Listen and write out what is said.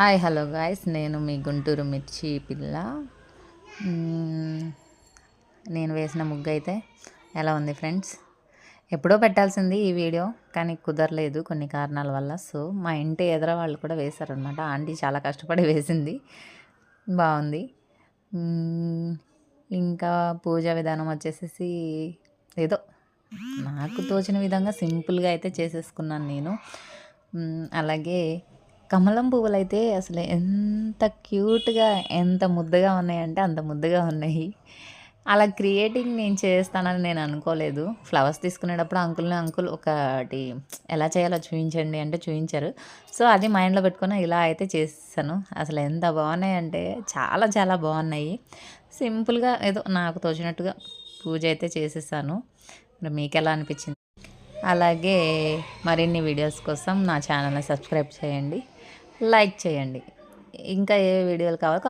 Hi hello guys. నేను మీ గుంటూరు మిర్చి పిల్ల. నేను వేసిన ముగ్గు అయితే ఎలా ఉంది ఫ్రెండ్స్? ఎప్పుడో పెట్టాల్సింది ఈ వీడియో కానీ కుదరలేదు కొన్ని కారణాల వల్ల. సో మా ఇంటి ఎదుర వాళ్ళు కూడా వేశారనమాట ఆంటీ చాలా కష్టపడి వేసింది. బాగుంది. ఇంకా పూజా విధానం వచ్చేసేసి ఏదో నాకు తోచిన విధంగా సింపుల్గా అయితే చేసేసుకున్నాను నేను. అలాగే కమలం పువ్వులు అయితే అసలు ఎంత క్యూట్గా ఎంత ముద్దగా ఉన్నాయంటే అంత ముద్దగా ఉన్నాయి. అలా క్రియేటింగ్ నేను చేస్తానని నేను అనుకోలేదు. ఫ్లవర్స్ తీసుకునేటప్పుడు అంకుల్ని అంకుల్ ఒకటి ఎలా చేయాలో చూపించండి అంటే చూపించారు సో అది మైండ్లో పెట్టుకుని ఇలా అయితే చేస్తాను అసలు ఎంత బాగున్నాయి అంటే చాలా చాలా బాగున్నాయి. సింపుల్గా ఏదో నాకు తోచినట్టుగా పూజ అయితే చేసేసాను. మీకు ఎలా అనిపించింది? అలాగే మరిన్ని వీడియోస్ కోసం నా ఛానల్ని సబ్స్క్రైబ్ చేయండి లైక్ చేయండి. ఇంకా ఏ వీడియోలు కావాలో